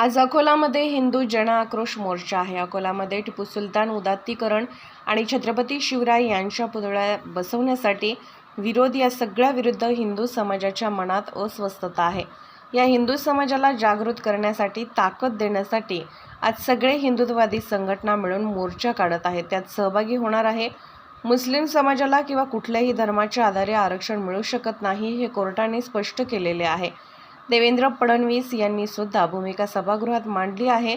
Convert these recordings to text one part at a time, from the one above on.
आज अकोलामध्ये हिंदू जन आक्रोश मोर्चा आहे. अकोलामध्ये टिपू सुलतान उदात्तीकरण आणि छत्रपती शिवराय यांच्या पुतळ्या बसवण्यासाठी विरोध या सगळ्या विरुद्ध हिंदू समाजाच्या मनात अस्वस्थता आहे. या हिंदू समाजाला जागृत करण्यासाठी ताकद देण्यासाठी आज सगळे हिंदुत्ववादी संघटना मिळून मोर्चा काढत आहेत. त्यात सहभागी होणार आहे. मुस्लिम समाजाला किंवा कुठल्याही धर्माच्या आधारे आरक्षण मिळू शकत नाही हे कोर्टाने स्पष्ट केलेले आहे. देवेंद्र फडणवीस यांनी सुद्धा भूमिका सभागृहात मांडली आहे.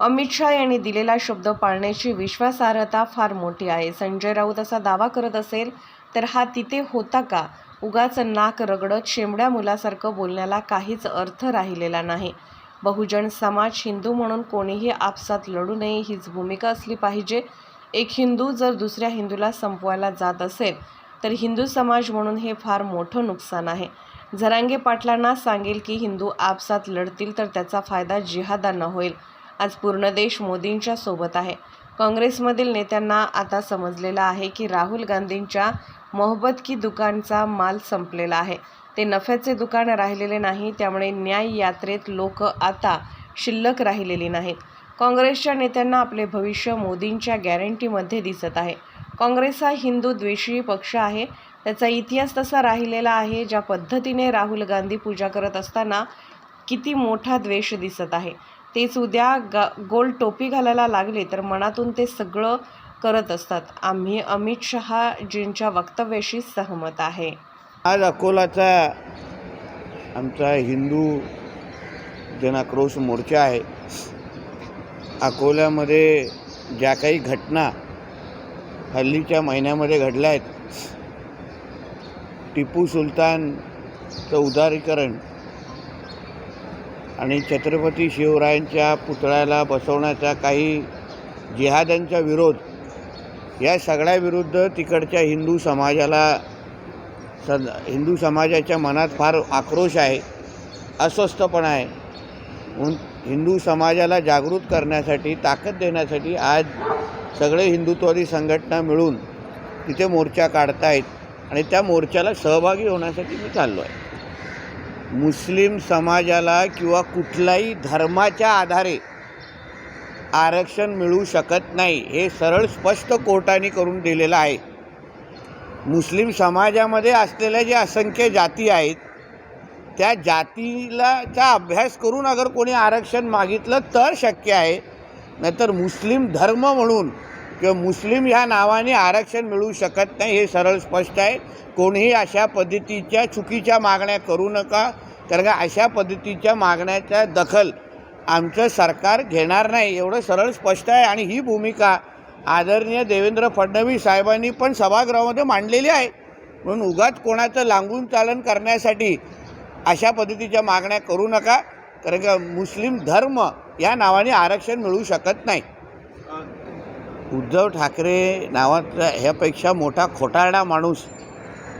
अमित शहा यांनी दिलेला शब्द पाळण्याची विश्वासार्हता फार मोठी आहे. संजय राऊत असा दावा करत असेल तर हा तिथे होता का? उगाच नाक रगडत शेंबड्या मुलासारखं बोलण्याला काहीच अर्थ राहिलेला नाही. बहुजन समाज हिंदू म्हणून कोणीही आपसात लढू नये हीच भूमिका असली पाहिजे. एक हिंदू जर दुसऱ्या हिंदूला संपवायला जात असेल तर हिंदू समाज म्हणून हे फार मोठं नुकसान आहे. झरांगे पाटलांना सांगेल की हिंदू आपसात लढतील तर त्याचा फायदा जिहादांना होईल. आज पूर्ण देश मोदींच्या सोबत आहे. काँग्रेसमधील नेत्यांना आता समजलेलं आहे की राहुल गांधींच्या मोहब्बत की दुकानचा माल संपलेला आहे. ते नफ्याचे दुकान राहिलेले नाही त्यामुळे न्याय यात्रेत लोक आता शिल्लक राहिलेली नाहीत. काँग्रेसच्या नेत्यांना आपले भविष्य मोदींच्या गॅरंटीमध्ये दिसत आहे. काँग्रेस हा हिंदू द्वेषी पक्ष आहे. त्याचा इतिहास तसा राहिलेला आहे ज्या पद्धतीने राहुल गांधी पूजा करत असताना किती मोठा द्वेष दिसत आहे. तेच उद्या गा गोल टोपी घालायला लागले तर मनातून ते सगळं करत असतात. आम्ही अमित शहाजींच्या वक्तव्याशी सहमत आहे. आज अकोलाचा आमचा हिंदू जनाक्रोश मोर्चा आहे. अकोल्यामध्ये ज्या काही घटना हल्लीच्या महिन्यामध्ये घडल्या आहेत टिपू सुलतानचं उदारीकरण आणि छत्रपती शिवरायांच्या पुतळ्याला बसवण्याचा काही जिहाद्यांचा विरोध या सगळ्याविरुद्ध तिकडच्या हिंदू समाजाला सद हिंदू समाजाच्या मनात फार आक्रोश आहे अस्वस्थपणा आहे. म्हणून हिंदू समाजाला जागृत करण्यासाठी ताकद देण्यासाठी आज सगळे हिंदुत्वादी संघटना मिळून तिथे मोर्चा काढतायत. आणि त्या मोर्चाला सहभागी होण्यासाठी मी चाललो आहे. मुस्लिम समाजाला किंवा कुठल्याही धर्माच्या आधारे आरक्षण मिळू शकत नाही हे सरळ स्पष्ट कोर्टाने करून दिलेलं आहे. मुस्लिम समाजामध्ये असलेल्या जे असंख्य जाती आहेत त्या जातीलाचा अभ्यास करून अगर कोणी आरक्षण मागितलं तर शक्य आहे. नाहीतर मुस्लिम धर्म म्हणून किंवा मुस्लिम ह्या नावाने आरक्षण मिळू शकत नाही हे सरळ स्पष्ट आहे. कोणीही अशा पद्धतीच्या चुकीच्या मागण्या करू नका कारण का अशा पद्धतीच्या मागण्याच्या दखल आमचं सरकार घेणार नाही एवढं सरळ स्पष्ट आहे. आणि ही भूमिका आदरणीय देवेंद्र फडणवीस साहेबांनी पण सभागृहामध्ये मांडलेली आहे. म्हणून उगाच कोणाचं लांबून चालन करण्यासाठी अशा पद्धतीच्या मागण्या करू नका कारण का मुस्लिम धर्म या नावाने आरक्षण मिळू शकत नाही. उद्धव ठाकरे नावाचा ह्यापेक्षा मोठा खोटारडा माणूस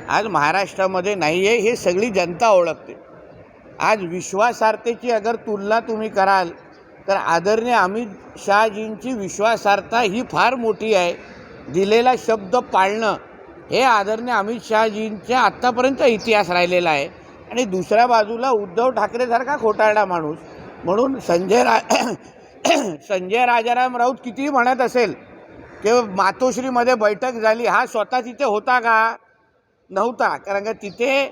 आज महाराष्ट्रामध्ये नाही आहे हे सगळी जनता ओळखते. आज विश्वासार्हतेची अगर तुलना तुम्ही कराल तर आदरणीय अमित शहाजींची विश्वासार्हता ही फार मोठी आहे. दिलेला शब्द पाळणं हे आदरणीय अमित शहाजींच्या आत्तापर्यंत इतिहास राहिलेला आहे. आणि दुसऱ्या बाजूला उद्धव ठाकरेसारखा खोटारडा माणूस. म्हणून संजय रा संजय राजाराम राऊत कितीही म्हणत असेल किंवा मातोश्रीमध्ये बैठक झाली हा स्वतः तिथे होता का? नव्हता. कारण का तिथे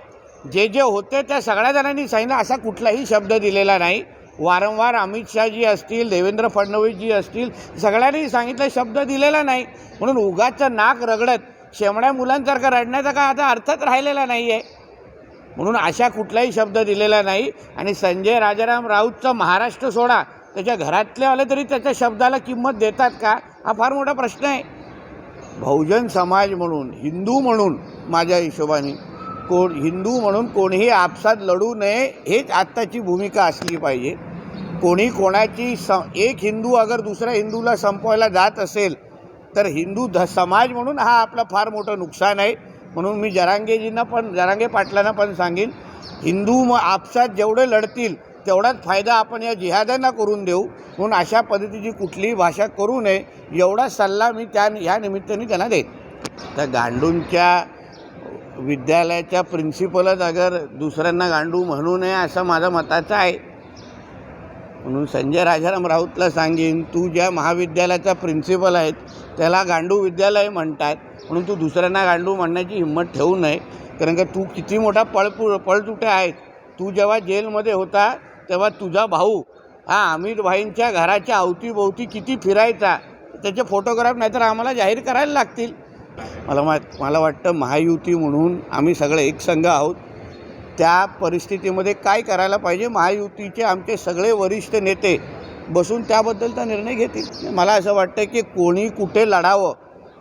जे जे होते त्या सगळ्या जणांनी सांगितलं असा कुठलाही शब्द दिलेला नाही. वारंवार अमित शहाजी असतील देवेंद्र फडणवीसजी असतील सगळ्यांनी सांगितलं शब्द दिलेला नाही. म्हणून उगाचं नाक रगडत शेमड्या मुलांसारखं रडण्याचा काय आता अर्थच राहिलेला नाही आहे म्हणून अशा कुठलाही शब्द दिलेला नाही. आणि संजय राजाराम राऊतचा महाराष्ट्र सोडा त्याच्या घरातले आले तरी त्याच्या शब्दाला किंमत देतात का? हा फार मोठा प्रश्न आहे. बहुजन समाज म्हणून हिंदू म्हणून माझ्या हिशोबाने कोण हिंदू म्हणून कोणीही आपसात लढू नये हेच आत्ताची भूमिका असली पाहिजे. कोणी कोणाची स एक हिंदू अगर दुसऱ्या हिंदूला संपवायला जात असेल तर हिंदू ध समाज म्हणून हा आपला फार मोठं नुकसान आहे. म्हणून मी जरांगेजींना पण जरांगे पाटलांना पण सांगेन हिंदू मग आपसात जेवढे लढतील तेवढाच फायदा आपण या जिहाद्यांना करून देऊ. म्हणून अशा पद्धतीची कुठलीही भाषा करू नये. एवढा सल्ला मी त्या ह्या निमित्ताने त्यांना देत त्या गांडूंच्या विद्यालयाच्या प्रिन्सिपलच अगर दुसऱ्यांना गांडू म्हणू नये असं माझं मताचं आहे. म्हणून संजय राजाराम राऊतला सांगेन तू ज्या महाविद्यालयाचा प्रिन्सिपल आहेत त्याला गांडू विद्यालय म्हणतात. म्हणून तू दुसऱ्यांना गांडू म्हणण्याची हिंमत ठेवू नये. कारण का तू किती मोठा पळपु पळतुटे आहेत तू जेव्हा जेलमध्ये होता तेव्हा तुझा भाऊ हा अमित भाईंच्या घराच्या अवतीभोवती किती फिरायचा त्याचे फोटोग्राफ नाहीतर आम्हाला जाहीर करायला लागतील. मला मा मला वाटतं महायुती म्हणून आम्ही सगळे एक संघ आहोत. त्या परिस्थितीमध्ये काय करायला पाहिजे? महायुतीचे आमचे सगळे वरिष्ठ नेते बसून त्याबद्दलचा निर्णय घेतील. मला असं वाटतं की कोणी कुठे लढावं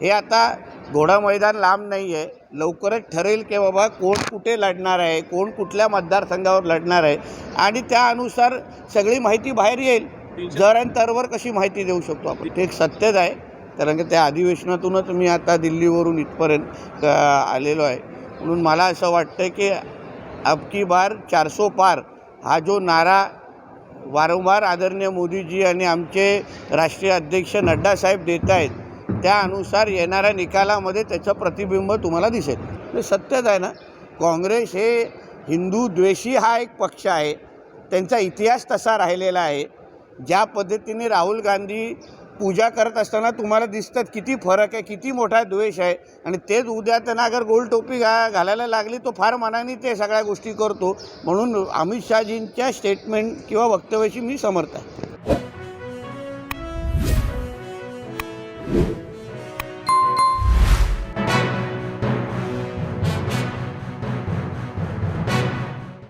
हे आता घोडा मैदान लांब नाही आहे लवकरच ठरेल की बाबा कोण कुठे लढणार आहे कोण कुठल्या मतदारसंघावर लढणार आहे. आणि त्यानुसार सगळी माहिती बाहेर येईल. जर आणि तरवर कशी माहिती देऊ शकतो आपण? ते एक सत्यच आहे. कारण की त्या अधिवेशनातूनच मी आता दिल्लीवरून इथपर्यंत आलेलो आहे. म्हणून मला असं वाटतं की अबकी बार चारसो पार हा जो नारा वारंवार आदरणीय मोदीजी आणि आमचे राष्ट्रीय अध्यक्ष नड्डा साहेब देत आहेत त्यानुसार येणाऱ्या निकालामध्ये त्याचं प्रतिबिंब तुम्हाला दिसेल. म्हणजे सत्यच आहे ना काँग्रेस हे हिंदू द्वेषी हा एक पक्ष आहे. त्यांचा इतिहास तसा राहिलेला आहे. ज्या पद्धतीने राहुल गांधी पूजा करत असताना तुम्हाला दिसतात किती फरक आहे किती मोठा द्वेष आहे. आणि तेच उद्या त्यांना अगर गोल टोपी घा घालायला लागली तो फार मनाने ते सगळ्या गोष्टी करतो. म्हणून अमित शहाजींच्या स्टेटमेंट किंवा वक्तव्याशी मी समर्थ आहे.